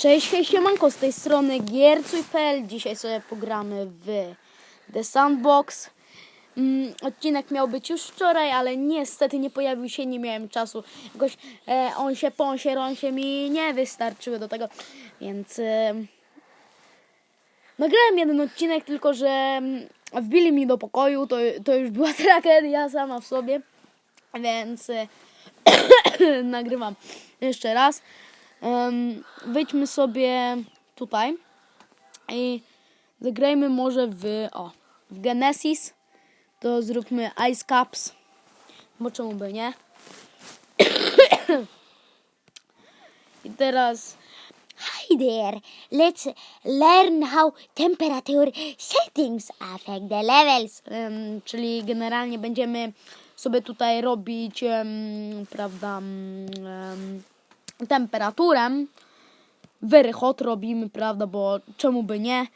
Cześć, hej, siemanko, z tej strony Giercuj.pl. Dzisiaj sobie pogramy w The Sandbox. Mm, odcinek miał być już wczoraj, ale niestety nie pojawił się, nie miałem czasu. Jakoś e, on się, pon ron się mi nie wystarczyły do tego, więc e, nagrałem jeden odcinek, tylko że mm, wbili mi do pokoju, to, to już była tragedia sama w sobie, więc e, nagrywam jeszcze raz. Um, wejdźmy sobie tutaj i zagrajmy może w, o, w Genesis. To zróbmy Ice Caps, bo czemu by nie? I teraz Hi there. Let's learn how temperature settings affect the levels. em, czyli generalnie będziemy sobie tutaj robić, em, prawda, em, temperaturę. Very hot robimy, prawda, bo czemu by nie?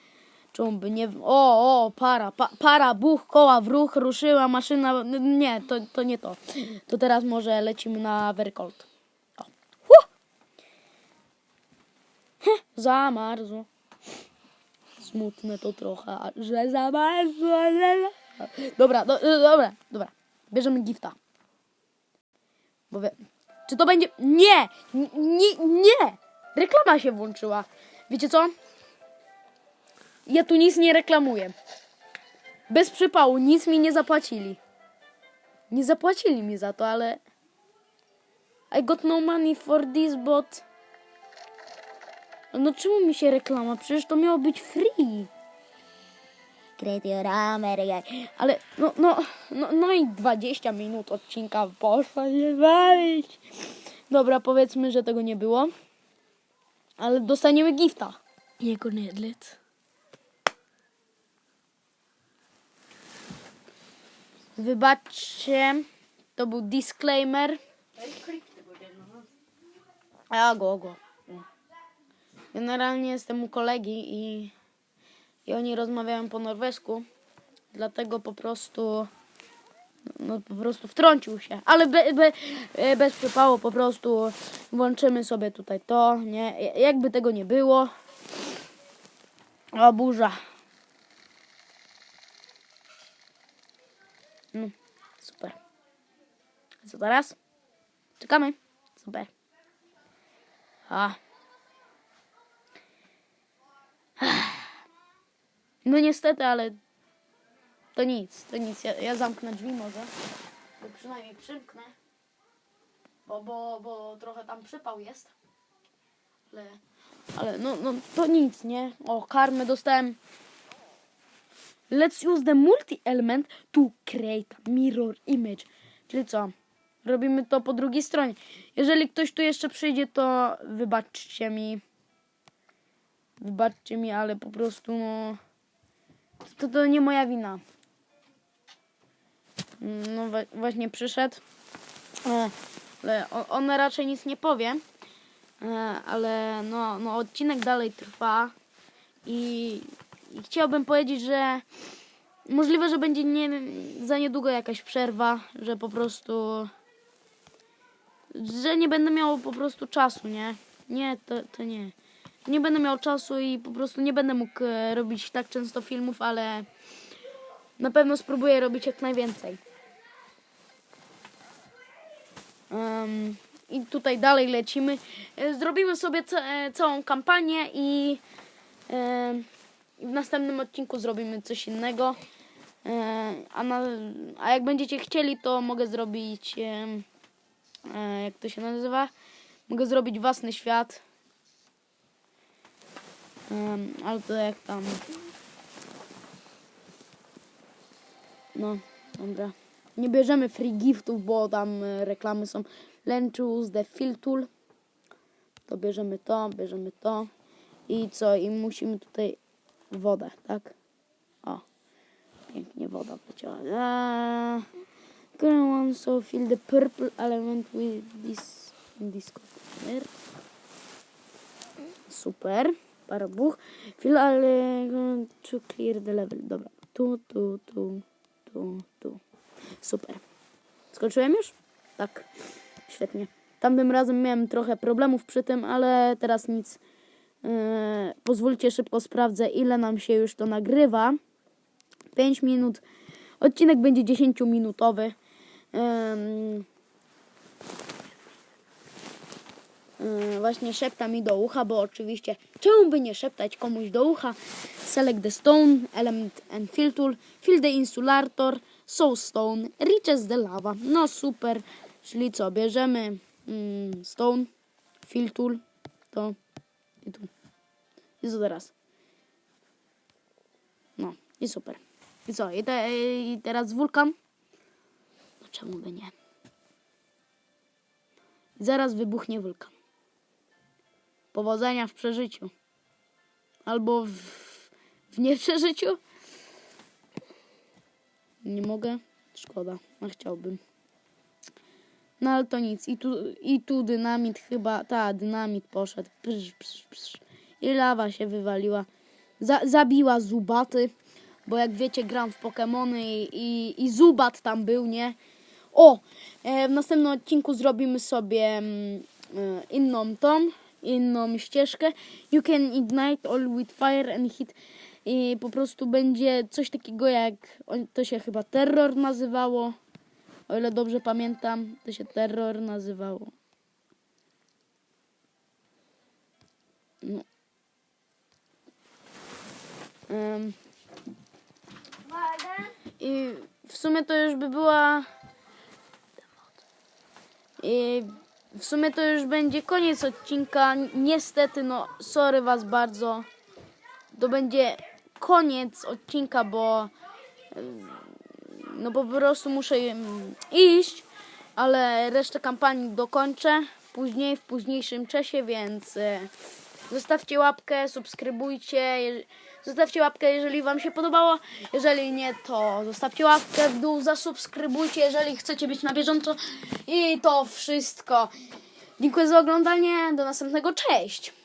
Czemu by nie? O, o, para, pa, para, buch, koła w ruch, ruszyła maszyna. Nie, to, to nie to. To teraz może lecimy na very cold. O. Zamarzło. Smutne to trochę, że zamarzło. Dobra, do, do, dobra, dobra. Bierzemy gifta. Bo wie... Czy to będzie... Nie! Nie! Nie! Reklama się włączyła. Wiecie co? Ja tu nic nie reklamuję. Bez przypału, nic mi nie zapłacili. Nie zapłacili mi za to, ale... I got no money for this, but... No czemu mi się reklama? Przecież to miało być free. Create your America. Ale no, no, no, no i 20 minut odcinka poszło się bawić. Dobra, powiedzmy, że tego nie było. Ale dostaniemy gifta. Jego nedlet. Wybaczcie, to był disclaimer. A go, go. Generalnie jestem u kolegi i, i oni rozmawiają po norwesku. Dlatego po prostu no po prostu wtrącił się. Ale be, be, e, bez przypału po prostu włączymy sobie tutaj to, nie? Jakby tego nie było. O, burza. No, super. Co teraz? Czekamy. Super. A. No niestety, ale to nic, to nic. Ja, ja zamknę drzwi może. Bo przynajmniej przymknę. Bo, bo, bo trochę tam przypał jest. Ale, ale no, no to nic, nie? O, karmę dostałem. Let's use the multi-element to create mirror image. Czyli co? Robimy to po drugiej stronie. Jeżeli ktoś tu jeszcze przyjdzie, to wybaczcie mi. Wybaczcie mi, ale po prostu no... To, to nie moja wina. No właśnie przyszedł. E, Ale on raczej nic nie powie. E, Ale no, no odcinek dalej trwa. I, I chciałbym powiedzieć, że możliwe, że będzie nie, za niedługo jakaś przerwa, że po prostu że nie będę miał po prostu czasu, nie? Nie, to, to nie. Nie będę miał czasu i po prostu nie będę mógł e, robić tak często filmów, ale na pewno spróbuję robić jak najwięcej. Em, I tutaj dalej lecimy. E, Zrobimy sobie e, całą kampanię i e, w następnym odcinku zrobimy coś innego. E, A, na, a jak będziecie chcieli, to mogę zrobić. e, Jak to się nazywa? Mogę zrobić własny świat. Em, ale to jak tam. No, dobra. Nie bierzemy free giftów, bo tam e, reklamy są. Lenchus, the fill tool. To bierzemy to, bierzemy to. I co? I musimy tutaj wodę, tak? O. Pięknie woda wleciała. Eee, current one, so fill the purple element with this, this color. Super. Parabuch. Fill element to clear the level. Dobra. Tu, tu, tu, tu, tu. Super. Skończyłem już? Tak. Świetnie. Tamtym razem miałem trochę problemów przy tym, ale teraz nic. Yy, pozwólcie szybko sprawdzę, ile nam się już to nagrywa. 5 minut. Odcinek będzie 10-minutowy. Ym, yy, właśnie szepta mi do ucha, bo oczywiście czemu by nie szeptać komuś do ucha? Select the stone, element and fill tool, fill the insulator, soul stone, reaches the lava. No super, czyli co, bierzemy mm, stone, fill tool, to i tu. I co teraz? No, i super. I co, i, te, i teraz wulkan? No czemu by nie? Zaraz wybuchnie wulkan. Powodzenia w przeżyciu. Albo w, w nieprzeżyciu. Nie mogę? Szkoda, a chciałbym. No ale to nic. I tu, i tu dynamit chyba, ta, dynamit poszedł. Psz, psz, psz. I lawa się wywaliła. Za, zabiła zubaty, bo jak wiecie gram w Pokémony i, i, i zubat tam był, nie? O! E, w następnym odcinku zrobimy sobie mm, e, inną tą, inną ścieżkę. You can ignite all with fire and hit. I po prostu będzie coś takiego jak, to się chyba terror nazywało. O ile dobrze pamiętam, to się terror nazywało. No. Em, I w sumie to już by była. I w sumie to już będzie koniec odcinka. Niestety, no, sorry Was bardzo. To będzie koniec odcinka, bo no po prostu muszę iść, ale resztę kampanii dokończę później, w późniejszym czasie, więc e, zostawcie łapkę, subskrybujcie, zostawcie łapkę, jeżeli Wam się podobało, jeżeli nie, to zostawcie łapkę w dół, zasubskrybujcie, jeżeli chcecie być na bieżąco i to wszystko. Dziękuję za oglądanie, do następnego, cześć!